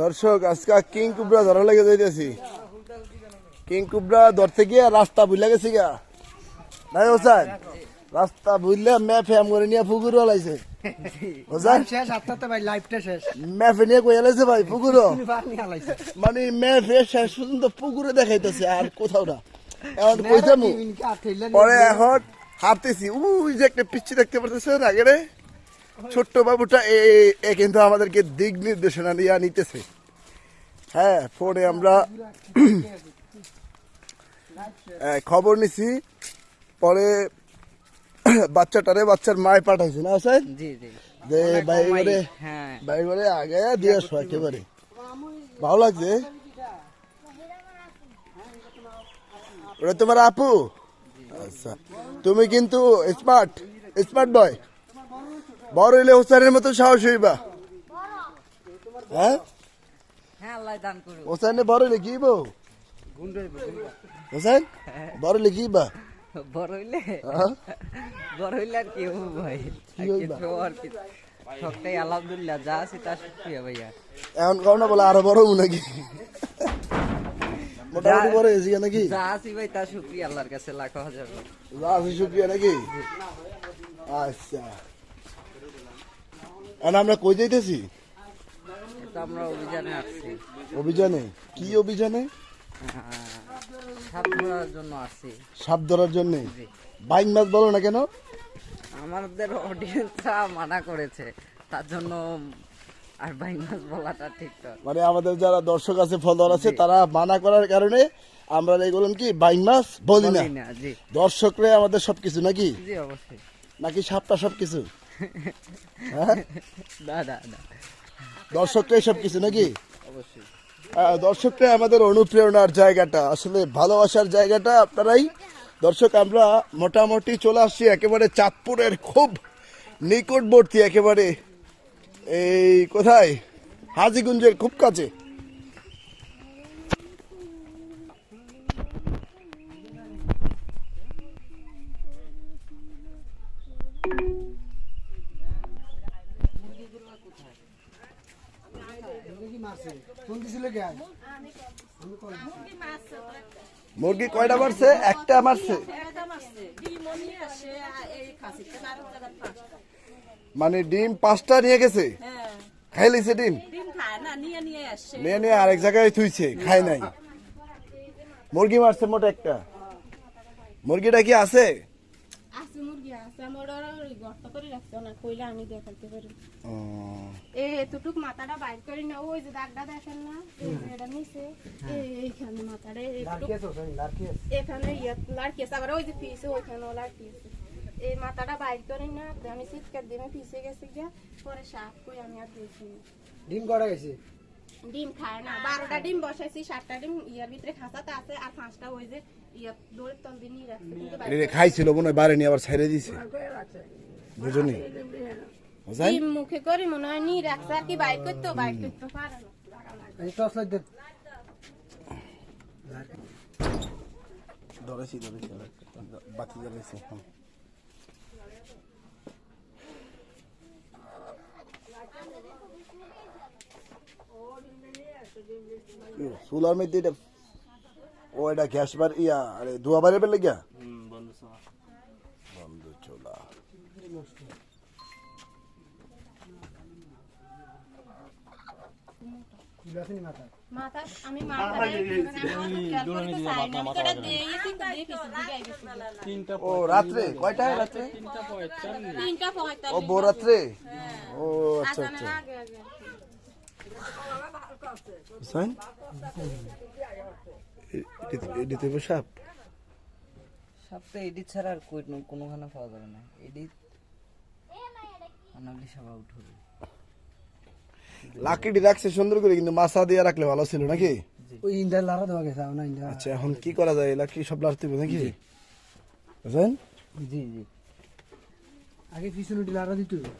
দর্শক আজকে কিং কুবরা ধরা লেগে যাইতেছি। কিং কুবরা ধরতে গিয়ে রাস্তা ভুলে গেছি গা। নাই ওসান রাস্তা ভুললে ম্যাপ ফ্যাম করে নিয়ে পুকুর লাইছে। শেষ ভাই লাইফটা শেষ। ম্যাপে নিয়ে কই লাইছে ভাই পুকুরও? তুমি পানি হালাইছে মানে ম্যাপে শেষ পর্যন্ত পুকুরে দেখাইতেছে আর কোথাও না। এখন কইতামু পরে এখন হাঁটতেছি। উই যে একটা পিচ্ছি দেখতে পারতেছেন আগে রে ছোট্ট বাবুটা এ কিন্তু আমাদেরকে দিক নির্দেশনা দিয়ে নিতেছে। হ্যাঁ ফোনে আমরা খবর নিছি। পরে বাচ্চাটারে বাচ্চার মায় পাঠাইছে না স্যার যে ভাই করে আগে দিয়ে আসো একেবারে। ভালো লাগছে? ওটা তোমার আপু? আচ্ছা। তুমি কিন্তু স্মার্ট স্মার্ট বয় বড় হইলে হোসেনের মতো সাহস হইবা। হ্যাঁ? হ্যাঁ হোসেনে বড় হইলে কি বউ হোসেন বড় হইলে কি বা বড় হইলে? হ্যাঁ? বড় হইলে আর কি হব ভাই? কিছু আর কি? সবটাই আলহামদুলিল্লাহ যা আছে তা ভাইয়া। এখন না বলে আরও বড় হব নাকি? মোটামুটি বড় হয়েছি নাকি? যা আছি ভাই তা শুক্রিয়া আল্লাহর কাছে লাখো হাজার। শুক্রিয়া নাকি? আচ্ছা। আর আমরা কই যাইতেছি? আমরা অভিযানে আসছি। অভিযানে? কি অভিযানে? সাপ ধরার জন্য আসছি। সাপ ধরার জন্য? বাইক মাছ বলো না কেন? আমাদের অডিয়েন্সরা মানা করেছে। তার জন্য আর ভাই মাছ বলাটা ঠিক মানে আমাদের যারা দর্শক আছে ফলোয়ার আছে তারা মানা করার কারণে আমরা এগুলো কি বাইক মাছ বলি না? দর্শকরে আমাদের সবকিছু নাকি? জি অবশ্যই। নাকি সাপটা সবকিছু? হ্যাঁ? না না না। সবকিছু নাকি? অবশ্যই। আহ, দর্শকটাই আমাদের অনুপ্রেরণার জায়গাটা আসলে ভালোবাসার জায়গাটা আপনারাই। দর্শক আমরা মোটামুটি চলে আসছি একেবারে চাঁদপুরের খুব নিকটবর্তী একেবারে এই কোথায়? হাজিগুঞ্জের খুব কাছে। মুরগি কয়টা মারছে? একটা মারছে? মানে ডিম পাঁচটা নিয়ে গেছে? খাই লিছে ডিম? ডিম নিয়ে নিয়ে আসছে নিয়ে নিয়ে আরেক জায়গায় থুইছে খায় নাই। মুরগি মারছে মোটা একটা। মুরগিটা কি আছে? আছে মুরগি আছে আমার ওরা ওই গর্ত করে রাখছে না কইলে আমি দেখাইতে পারি এ এতটুক মাথাটা বাইর করি না ওই যে দাগটা দেখেন না এই এটা নিচে এইখানে মাথাটা লাড়কি একটু আছে ওখানে লাড়কি আছে এখানে আবার ওই যে পিছে ওইখানেও লাড়কি এই মাথাটা বাইর করি না তো আমি পিছে গেছি গিয়া পরে সাপ কই আমি আর দেখি ডিম করা গেছে ডিম খায় না বারোটা ডিম বসাইছি সাতটা ডিম ইয়ার ভিতরে খাঁচাতে আছে আর পাঁচটা ওই যে খাইছিল মনে হয় বাইরে নিয়ে আবার ছেড়ে দিছে। বুঝলি মুখে করে মনে হয় নিয়ে রাখছে আর কি বাইর করতে বাইর করতে পারে না ধরেছি ধরেছি বাতি জ্বালাইছে হ্যাঁ। সোলার মধ্যে এটা ও এটা গ্যাস বার ইয়া আরে ধোয়া বারে বেলে গিয়া বন্ধ চোলা খুলাসনি মাথা মাথা আমি মাথা তিনটা ও রাত্রে কয়টায় রাত্রে ও পঁয়তাল্লিশ বো রাত্রে ও আচ্ছা আচ্ছা আজানের আগে আগে হুসাইন এডিতে সাপ? সপ্তাহে এডিট ছাড়া আর কই কোনোখানে পাওয়া যাবে না। এডিট অনাবলি সব আউট হবে। লাকড়ি রাখছে সুন্দর করে কিন্তু মাছা দিয়ে রাখলে ভালো ছিল নাকি? ওই ইন্ডার লারা দেওয়া গেছে না ইন্ডার আচ্ছা এখন কি করা যায়? লাকড়ি সব লাড়তে হবে নাকি? বুঝলেন? জি জি। আগে পিছনে লারা দিতে। হবে